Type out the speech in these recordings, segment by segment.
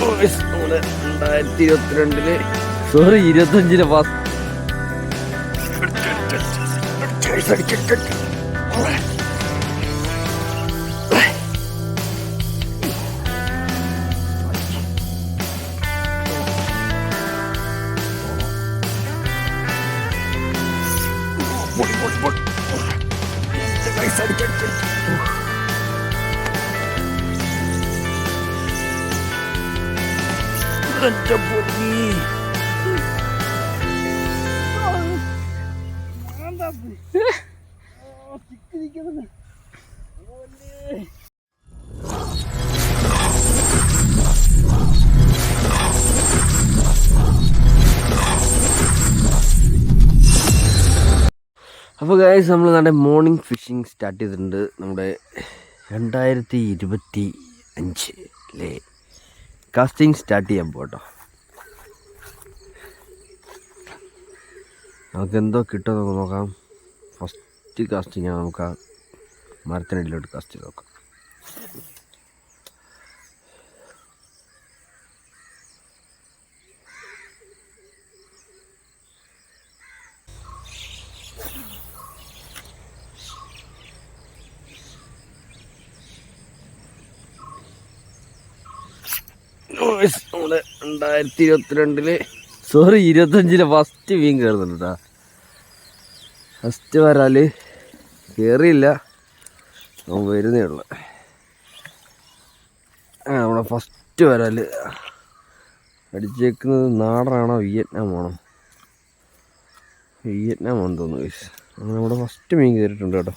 നമ്മൾ രണ്ടായിരത്തി ഇരുപത്തിരണ്ടിൽ സോറി ഇരുപത്തഞ്ചിലെ ഫസ്റ്റ് അപ്പോൾ ഗൈസ് നമ്മൾ നമ്മുടെ മോർണിംഗ് ഫിഷിംഗ് സ്റ്റാർട്ട് ചെയ്തിട്ടുണ്ട്. നമ്മുടെ രണ്ടായിരത്തി ഇരുപത്തി അഞ്ച് അല്ലേ കാസ്റ്റിംഗ് സ്റ്റാർട്ട് ചെയ്യാൻ പോട്ടോ. നമുക്ക് എന്തോ കിട്ടുമോ നമുക്ക് നോക്കാം ഫസ്റ്റ് കാസ്റ്റിംഗ് നമുക്ക് ആ മരത്തിനടിയിലോട്ട് കാസ്റ്റ് ചെയ്ത് നോക്കാം. നമ്മൾ രണ്ടായിരത്തി ഇരുപത്തിരണ്ടിൽ സോറി ഇരുപത്തഞ്ചിലെ ഫസ്റ്റ് മീൻ കയറുന്നുണ്ട് ഫസ്റ്റ് വരാൽ കയറിയില്ല വരുന്നേ ഉള്ളു. ആ നമ്മുടെ ഫസ്റ്റ് വരാൽ. അടിച്ചേക്കുന്നത് നാടനാണോ വിയറ്റ്നാം ആണോ വിയറ്റ്നാം ആണെന്ന് തോന്നുന്നു guys. അങ്ങനെ നമ്മുടെ ഫസ്റ്റ് മീൻ കയറിയിട്ടുണ്ട് കേട്ടോ.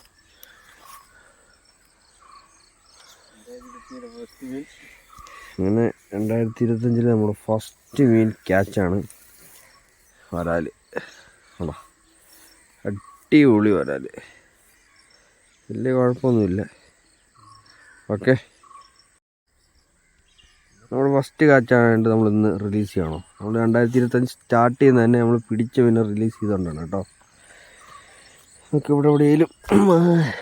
അങ്ങനെ രണ്ടായിരത്തി ഇരുപത്തഞ്ചിൽ നമ്മുടെ ഫസ്റ്റ് മീൻ ക്യാച്ചാണ് വരാൽ ആണോ അടിപൊളി വരാൽ വലിയ കുഴപ്പമൊന്നുമില്ല. ഓക്കെ. നമ്മൾ ഫസ്റ്റ് കാച്ചായിട്ട് നമ്മൾ ഇന്ന് റിലീസ് ചെയ്യണം. നമ്മൾ രണ്ടായിരത്തി ഇരുപത്തഞ്ച് സ്റ്റാർട്ട് ചെയ്യുന്ന തന്നെ നമ്മൾ പിടിച്ച പിന്നെ റിലീസ് ചെയ്തുകൊണ്ടാണ് കേട്ടോ. നമുക്ക് ഇവിടെ എവിടെയെങ്കിലും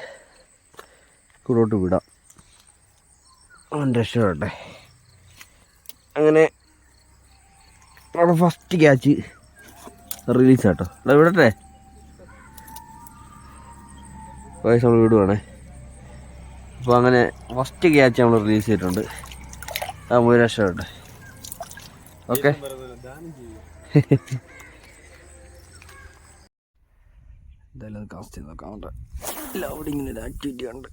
കൂടോട്ട് വിടാം. രക്ഷപ്പെടട്ടെ അങ്ങനെ അവിടെ ഫസ്റ്റ് ക്യാച്ച് റിലീസ് ആട്ടോ. അല്ല വിടട്ടെ. വയസ്സ് നമ്മൾ വിടുവാണേ. അപ്പോൾ അങ്ങനെ ഫസ്റ്റ് ക്യാച്ച് നമ്മൾ റിലീസ് ചെയ്തിട്ടുണ്ട്. ആ മൂന്ന് കേട്ടെ ഓക്കെ എന്തായാലും അത് കാസ്റ്റ് ചെയ്ത് നോക്കാം. ലൗഡിങ്ങിന് ഒരു ആക്ടിവിറ്റി ഉണ്ട്.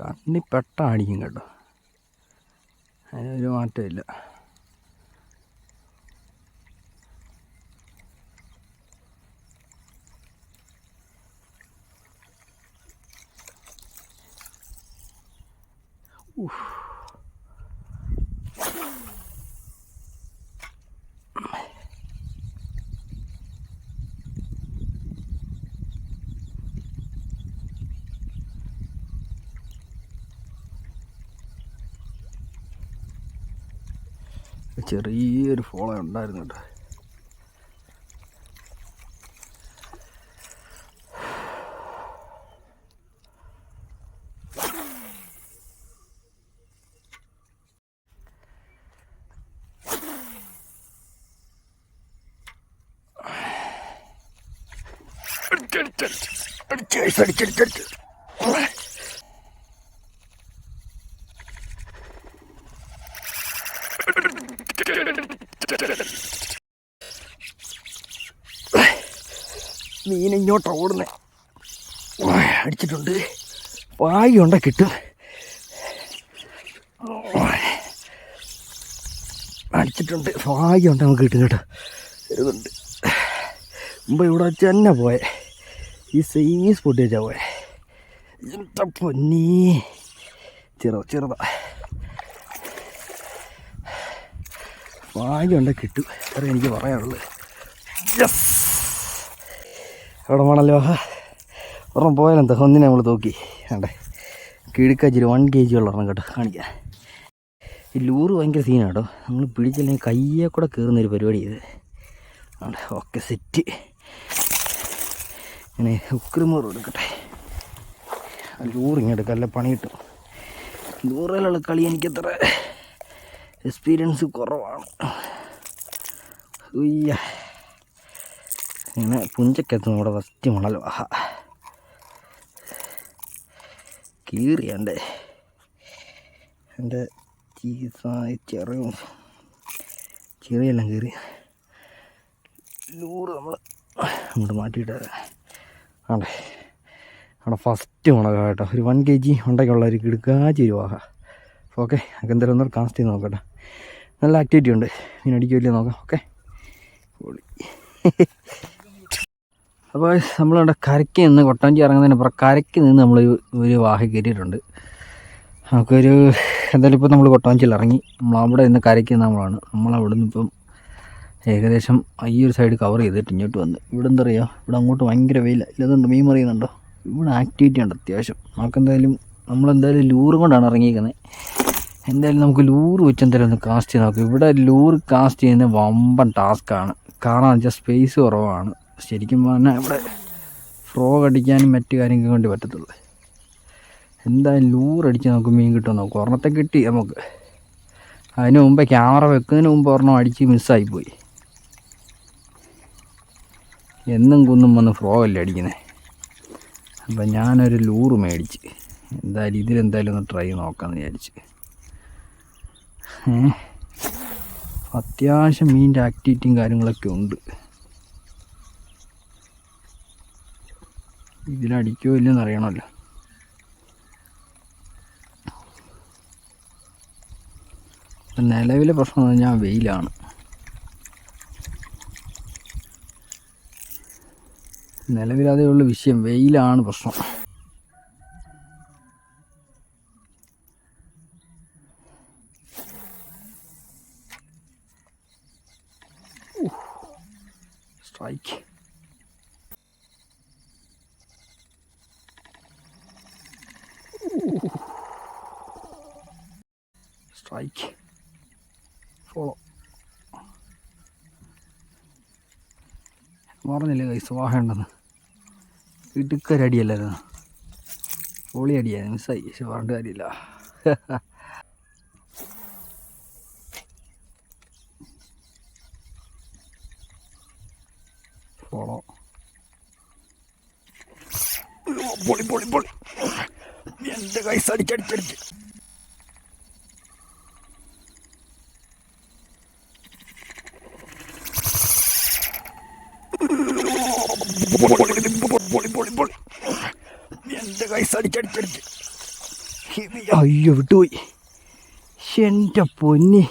കണ്ണി പെട്ടാണ് അടിക്കും കേട്ടോ. അതിനൊരു മാറ്റമില്ല. ചെറിയൊരു ഫോളോ ഉണ്ടായിരുന്നു കേട്ടോ. അടിച്ചടിച്ചടിച്ചടിച്ചടിച്ച് മീൻ ഇങ്ങോട്ടാണ് ഓടുന്നേ. അടിച്ചിട്ടുണ്ട്. വായി ഉണ്ട കിട്ടും അടിച്ചിട്ടുണ്ട്. വായി ഉണ്ട് നമുക്ക് കിട്ടും കേട്ടോ. ഇതുണ്ട് മുമ്പ് ഇവിടെ വെച്ച് തന്നെ പോയെ. ഈ സെയിം സ്പോട്ട് വെച്ചാൽ പോയെ. എന്താ പൊന്നീ? ചെറുതാ. വായി ഉണ്ട കിട്ടും. അത്രേ എനിക്ക് പറയാനുള്ളത് യെസ് അവിടെ വേണമല്ലോ? ഒരെണ്ണം പോയാലെന്താ ഒന്നിനെ നമ്മൾ തോക്കി. വേണ്ടേ കിഴുക്കാച്ചിരി വൺ കെ ജി ഉള്ള ഒരെണ്ണം കേട്ടോ കാണിക്കാം. ഈ ലൂറ് ഭയങ്കര സീനാണ് കേട്ടോ. നമ്മൾ പിടിച്ചില്ലെങ്കിൽ കയ്യെ കൂടെ കയറുന്നൊരു പരിപാടി ഇത്. അവിടെ ഓക്കെ സെറ്റ് ഇങ്ങനെ ഉക്രിമോറും എടുക്കട്ടെ. ലൂറ് ഇങ്ങനെ എടുക്കാം അല്ല പണി കിട്ടും ലൂറിലുള്ള കളി എനിക്കത്ര എക്സ്പീരിയൻസ് കുറവാണ്. ഉയ്യ. ഇങ്ങനെ പുഞ്ചക്കത്ത് നമ്മുടെ ഫസ്റ്റ് മണൽ. വാഹ കീറി എന്റെ ചീസായി ചെറിയും ചെറിയെല്ലാം കീറി. നൂറ് നമ്മൾ അങ്ങോട്ട് മാറ്റിയിട്ട് ആണ്ടേ. അവിടെ ഫസ്റ്റ് മുളക കേട്ടോ. ഒരു വൺ കെ ജി ഉണ്ടൊക്കെയുള്ള ഒരു കിടുക്കാച്ചി വാഹ. ഓക്കെ നമുക്ക് എന്തായാലും ഒന്നും കാസ്റ്റ് ചെയ്ത് നോക്കട്ടെ. നല്ല ആക്ടിവിറ്റി ഉണ്ട്. മീൻ അടിക്കില്ലേ നോക്കാം. ഓക്കെ. പൊളി. അപ്പോൾ നമ്മളുടെ കരയ്ക്ക് നിന്ന് കൊട്ടാഞ്ചി ഇറങ്ങുന്നതിന് അപ്പുറം കരയ്ക്ക് നിന്ന് നമ്മൾ ഒരു വാഹ കയറിയിട്ടുണ്ട്. നമുക്കൊരു എന്തായാലും ഇപ്പോൾ നമ്മൾ കൊട്ടാഞ്ചിയിൽ ഇറങ്ങി. നമ്മൾ അവിടെ നിന്ന് കരയ്ക്ക് നമ്മളാണ്. നമ്മളവിടെ നിന്ന് ഇപ്പം ഏകദേശം ഈ ഒരു സൈഡ് കവർ ചെയ്തിട്ട് ഇങ്ങോട്ട് വന്ന്. ഇവിടെ എന്താ പറയുക ഇവിടെ അങ്ങോട്ട് ഭയങ്കര വെയില. ഇല്ലാതുകൊണ്ട് മീൻ മറിയുന്നുണ്ടോ? ഇവിടെ ആക്ടിവിറ്റി ഉണ്ട് അത്യാവശ്യം. നമുക്കെന്തായാലും നമ്മളെന്തായാലും ലൂറ് കൊണ്ടാണ് ഇറങ്ങിയിരിക്കുന്നത് എന്തായാലും നമുക്ക് ലൂറ് വെച്ച് എന്തായാലും ഒന്ന് കാസ്റ്റ് ചെയ്ത് നോക്കാം. ഇവിടെ ലൂറ് കാസ്റ്റ് ചെയ്യുന്ന വമ്പൻ ടാസ്ക്കാണ് കാരണം വെച്ചാൽ സ്പേസ് കുറവാണ്. ശരിക്കും പറഞ്ഞാൽ ഇവിടെ ഫ്രോഗ് അടിക്കാനും മറ്റു കാര്യങ്ങൾക്ക് വേണ്ടി പറ്റത്തുള്ളൂ. എന്തായാലും ലൂറടിച്ച് നമുക്ക് മീൻ കിട്ടും നോക്കും. ഒരെണ്ണത്തെ കിട്ടി നമുക്ക്. അതിന് മുമ്പ് ക്യാമറ വെക്കുന്നതിന് മുമ്പ് ഒരെണ്ണം അടിച്ച് മിസ്സായിപ്പോയി എന്നും കുന്നും വന്ന് ഫ്രോഗല്ലേ അടിക്കുന്നത് അപ്പം ഞാനൊരു ലൂറ് മേടിച്ച്. എന്തായാലും ഇതിലെന്തായാലും ഒന്ന് ട്രൈ നോക്കാമെന്ന് വിചാരിച്ച്. അത്യാവശ്യം മീനിന്റെ ആക്ടിവിറ്റിയും കാര്യങ്ങളൊക്കെ ഉണ്ട്. ഇതിലടിക്കോ ഇല്ലെന്ന് അറിയണമല്ലോ. നിലവിലെ പ്രശ്നം എന്ന് പറഞ്ഞാൽ വെയിലാണ്. നിലവിലതേ വിഷയം വെയിലാണ് പ്രശ്നം. സ്ട്രൈക്ക് ഫോളോ പറഞ്ഞില്ലേ കൈ സ്വാഹ ഉണ്ടെന്ന് ഇടുക്കൊരടിയല്ലായിരുന്നു പൊളി അടിയായിരുന്നു മിസ്സായി. പക്ഷെ പറഞ്ഞിട്ട് കാര്യമില്ല. ഫോളോ പൊളി പൊളി പൊളി. എന്റെ കൈസ് അടിച്ചടിച്ചടിച്ച് എന്റെ കൈസ് അടിച്ചടിച്ചടിച്ച് അയ്യോ വിട്ടുപോയി. എന്റെ പൊന്നി.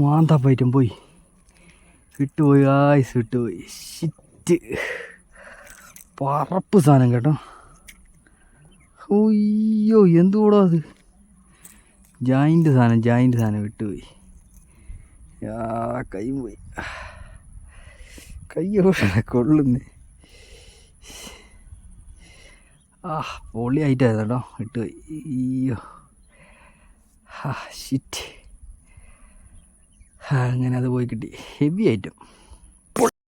മാന്താ പോയിട്ടും പോയി. വിട്ടുപോയി ആയിസ് വിട്ടുപോയി. ഷിറ്റ് പറപ്പ് സാധനം കേട്ടോ. അയ്യോ എന്തുകൂടാ അത്? ജായിന്റ് സാധനം ജായിന്റ് സാധനം വിട്ടുപോയി. ആ കൈ പോയി. കയ്യോ കൊള്ളുന്നേ? ആ പൊളിയായിട്ടായിരുന്നു കേട്ടോ ഇട്ട് അയ്യോ. ഹാ ഷിറ്റ് അങ്ങനെ അത് പോയി കിട്ടി. ഹെവി ഐറ്റം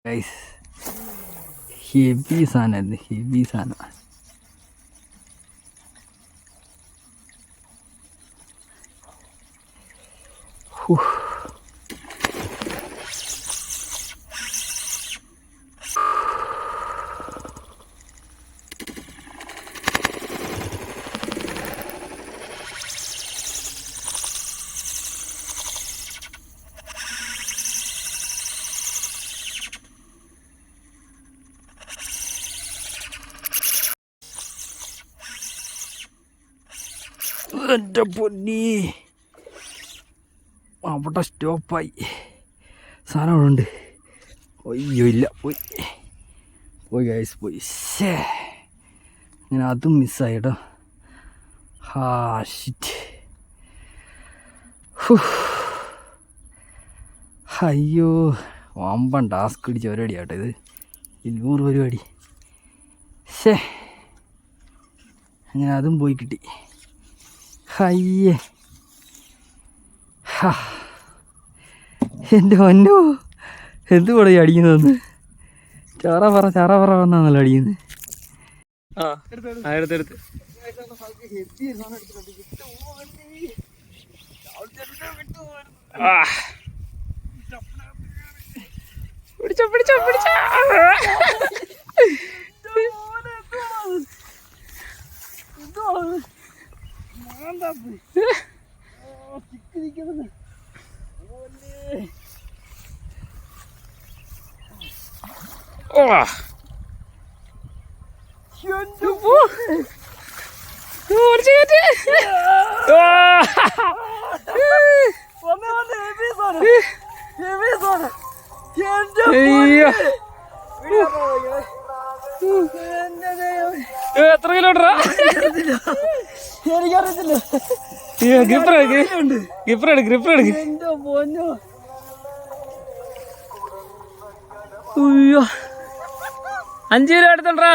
ഗൈസ് ഹെവി സാധനമായിരുന്നു ഹെവി സാധനം. ഹൂ. എന്റെ പൊന്നി. അവിടെ സ്റ്റോപ്പായി. സാധനം അവിടെ ഉണ്ട്. അയ്യോ ഇല്ല. പോയി. പോയി ഗൈസ് പോയി. ശേ ഞാൻ അതും മിസ്സായി കേട്ടോ. ഹാ ഷിറ്റ് അയ്യോ വമ്പൻ ടാസ്ക് അടിച്ച പരിപാടി ആട്ടോ ഇത്. ഇരുന്നൂറ് പരിപാടി. ശേ അങ്ങനെ അതും പോയി കിട്ടി. അയ്യേ ഹാ. എന്റെ പൊന്നോ എന്തുപോലെ കൂടെ ഈ അടിക്കുന്നതെന്ന്? ചാറ പറ ചാറ പറ വന്നാണല്ലോ അടിക്കുന്നത് ആ പിടിച്ചോ പിടിച്ചോ പിടിച്ചോ ഓ ഓടിച്ച് കയറ്റി. ഓ. അയ്യോ. ഏ, എത്ര കിലോമീറ്ററാ? എനിക്കറിയത്തില്ല. ഗ്രിപ്പർ ഗ്രിപ്പർ എടുക്ക് ഗ്രിപ്പർ എടുക്ക്. എന്റെ പൊന്നോ. അയ്യോ അഞ്ച് കിലോ എടുത്തണ്ടാ.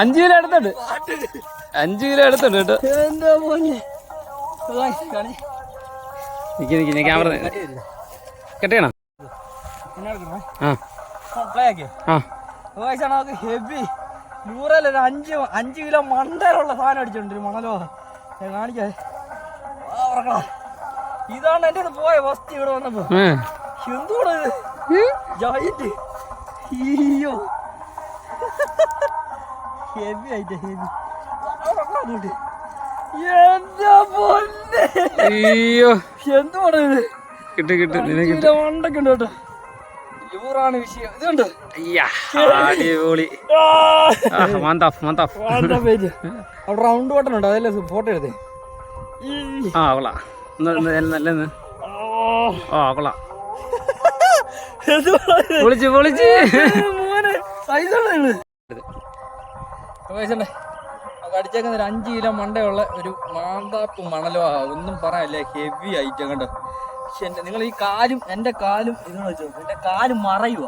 അഞ്ച് കിലോ എടുത്തുണ്ട്. അഞ്ച് കിലോ എടുത്തുണ്ട് കേട്ടോ. നിക്ക് നിക്ക് ഞാൻ ക്യാമറ കെട്ടിയണോ? ആ. ഹെവി നൂറല്ല? ഒരു അഞ്ച് അഞ്ച് കിലോ മണ്ടയിലുള്ള സാധനം അടിച്ചിട്ടുണ്ട് മണലോ. ഞാൻ കാണിക്കാ. ആ, ഉറക്കടാ. ഇതാണ് എന്റെ പോയ ഫസ്റ്റ് ഇവിടെ വന്നപ്പോ. എന്തുകൂടെ ജോയിന്റ് അയ്യോ. ഹെവി ആയിട്ട് ഹെവി എന്റെ പൊന്നെ. അയ്യോ. എന്തുകൂടെ ഇത്? കിട്ടി കിട്ടി നിനക്ക് കിലോ മണ്ടൊക്കെ ഉണ്ട് കേട്ടോ. ലൂറാണ് വിഷയം. ഇതുണ്ട് അയ്യാ അടിപൊളി. ആ, മന്താഫ് മന്താഫ് വേണ്ട പേര് അവിടെ റൗണ്ട് ബട്ടൺ ഉണ്ട് അതല്ലേ? ഫോട്ടോ എടുത്തേ. ആ കൊള്ളാം. കൊള്ളാം. പൊളിച്ച് പൊളിച്ച് സൈസാണ് അടിച്ചേക്കുന്ന ഒരു അഞ്ച് കിലോ മണ്ടയുള്ള ഒരു മാന്താപ്പ് മണലോ ഒന്നും പറയാനില്ല ഹെവി ഐറ്റം കണ്ടോ. പക്ഷെ എന്റെ നിങ്ങൾ ഈ കാലും എന്റെ കാലും ഇതെന്ന് വെച്ചോ എന്റെ കാലും മറയുക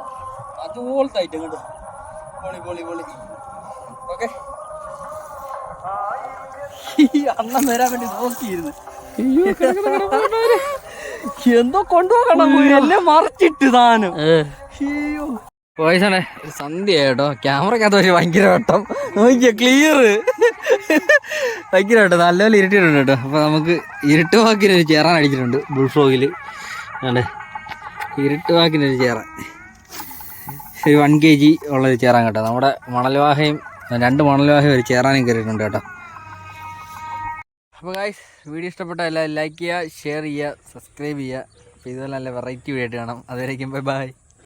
അതുപോലത്തെ ഐറ്റം കണ്ടോ. പൊളി പൊളി പൊളി. ഓക്കെ. ഈ അണ്ണൻ വരാൻ വേണ്ടി നോക്കിയിരുന്നു. എന്തോ കൊണ്ടുപോകണം. എന്നെ മറച്ചിട്ട് താനും. അയ്യോ. സന്ധ്യ കേട്ടോ ക്യാമറക്കകത്ത് പക്ഷെ ഭയങ്കര വട്ടം. നോക്കിയ ക്ലിയർ ഭയങ്കര കേട്ടോ നല്ലപോലെ ഇരുട്ടിയിട്ടുണ്ട് കേട്ടോ. അപ്പോൾ നമുക്ക് ഇരുട്ട് വാക്കിനൊരു ചേറാൻ അടിച്ചിട്ടുണ്ട് ബുൾഫ്രോഗിൽ അല്ലേ ഇരുട്ട് വാക്കിനൊരു ചേറാൻ. ഒരു വൺ കെ ജി ഉള്ളൊരു ചേറാൻ കേട്ടോ. നമ്മുടെ മണൽവാഹയും രണ്ട് മണൽവാഹയും ഒരു ചേറാനും കയറിയിട്ടുണ്ട് കേട്ടോ. അപ്പോൾ ഗായ്സ് വീഡിയോ ഇഷ്ടപ്പെട്ട എല്ലാവരും ലൈക്ക് ചെയ്യുക ഷെയർ ചെയ്യുക സബ്സ്ക്രൈബ് ചെയ്യുക. അപ്പോൾ ഇതുപോലെ നല്ല വെറൈറ്റി വീഡിയോ ആയിട്ട് കാണാം. അതുവരേക്കും ബൈ ബൈ